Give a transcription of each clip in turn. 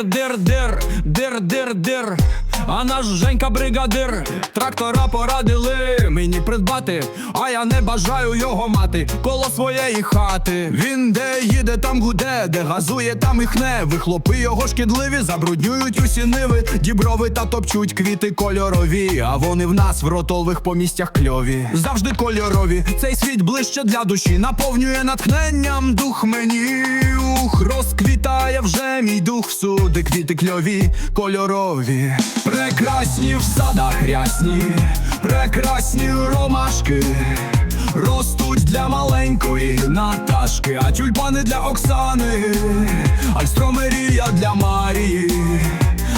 Дир, дир, дир, дир, дир, дир. А наш Женька бригадир, трактора порадили мені придбати, а я не бажаю його мати коло своєї хати. Він де їде, там гуде, де газує, там і хне. Вихлопи його шкідливі, забруднюють усі ниви, діброви та топчуть квіти кольорові. А вони в нас в ротових помістях кльові. Завжди кольорові. Цей світ ближче для душі, наповнює натхненням дух мені. Ух, розквітає вже мій дух всюди. Квіти кльові, кольорові. Прекрасні в садах рясні, прекрасні ромашки. Ростуть для маленької Наташки, а тюльпани для Оксани, Альстромерія для Марії,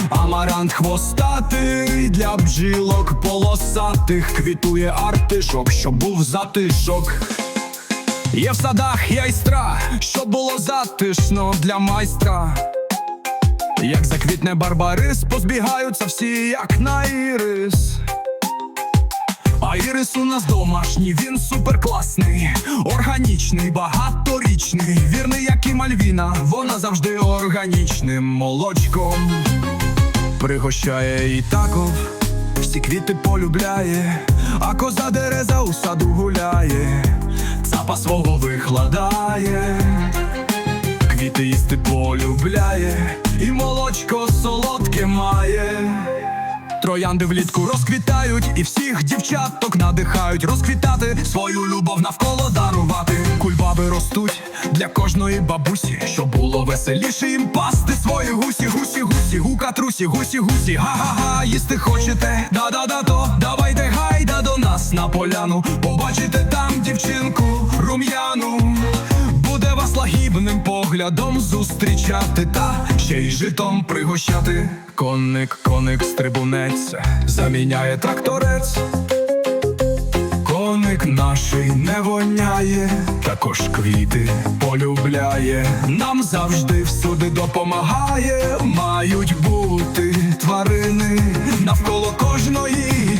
Амарант хвостатий для бджілок полосатих, квітує артишок, щоб був затишок. Є в садах яйстра, щоб було затишно для майстра. Як заквітне барбарис, позбігаються всі, як на ірис. А ірис у нас домашній, він суперкласний, органічний, багаторічний, вірний, як і Мальвіна, вона завжди органічним молочком. Пригощає і таков, всі квіти полюбляє, а коза дереза у саду гуляє, цапа свого викладає, квіти їсти полюбляє, і молочко солодке має. Троянди влітку розквітають і всіх дівчаток надихають розквітати, свою любов навколо дарувати. Кульбаби ростуть для кожної бабусі, щоб було веселіше їм пасти свої гусі, гусі, гусі, гука, трусі, гусі, гусі, га-га-га, їсти хочете, да-да-да, то давайте гайда до нас на поляну. Побачите там дівчинку рум'яну. Буде вас лагідним поглядом зустрічати та ще й житом пригощати. Коник, коник, стрибунець заміняє тракторець. Коник наший не воняє, також квіти полюбляє. Нам завжди всюди допомагає. Мають бути тварини навколо кожної.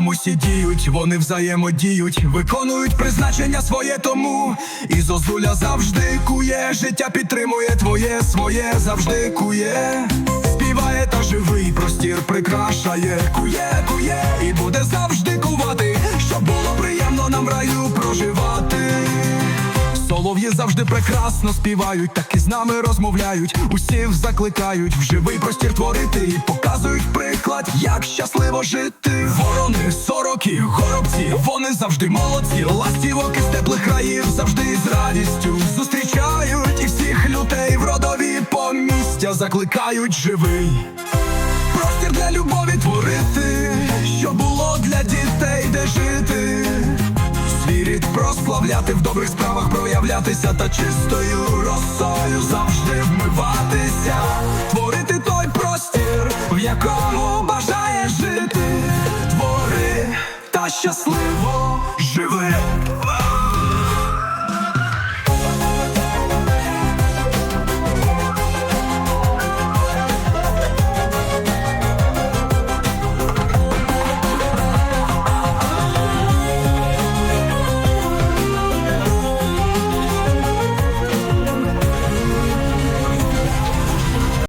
Разом усі діють, вони взаємодіють, виконують призначення своє тому. І зозуля завжди кує, життя підтримує твоє, своє завжди кує. Співає та живий простір прикрашає, кує, кує, і буде завжди кувати, щоб було приємно нам в раю проживати. Солов'ї завжди прекрасно співають, так і з нами розмовляють. Усіх закликають в живий простір творити і показують приклад, як щасливо жити. Ворони, сороки, горобці, вони завжди молодці. Ластівок із теплих країв завжди з радістю зустрічають і всіх людей в родові помістя закликають живий. Прославляти, в добрих справах проявлятися та чистою росою завжди вмиватися, творити той простір, в якому бажає жити, твори та щасливо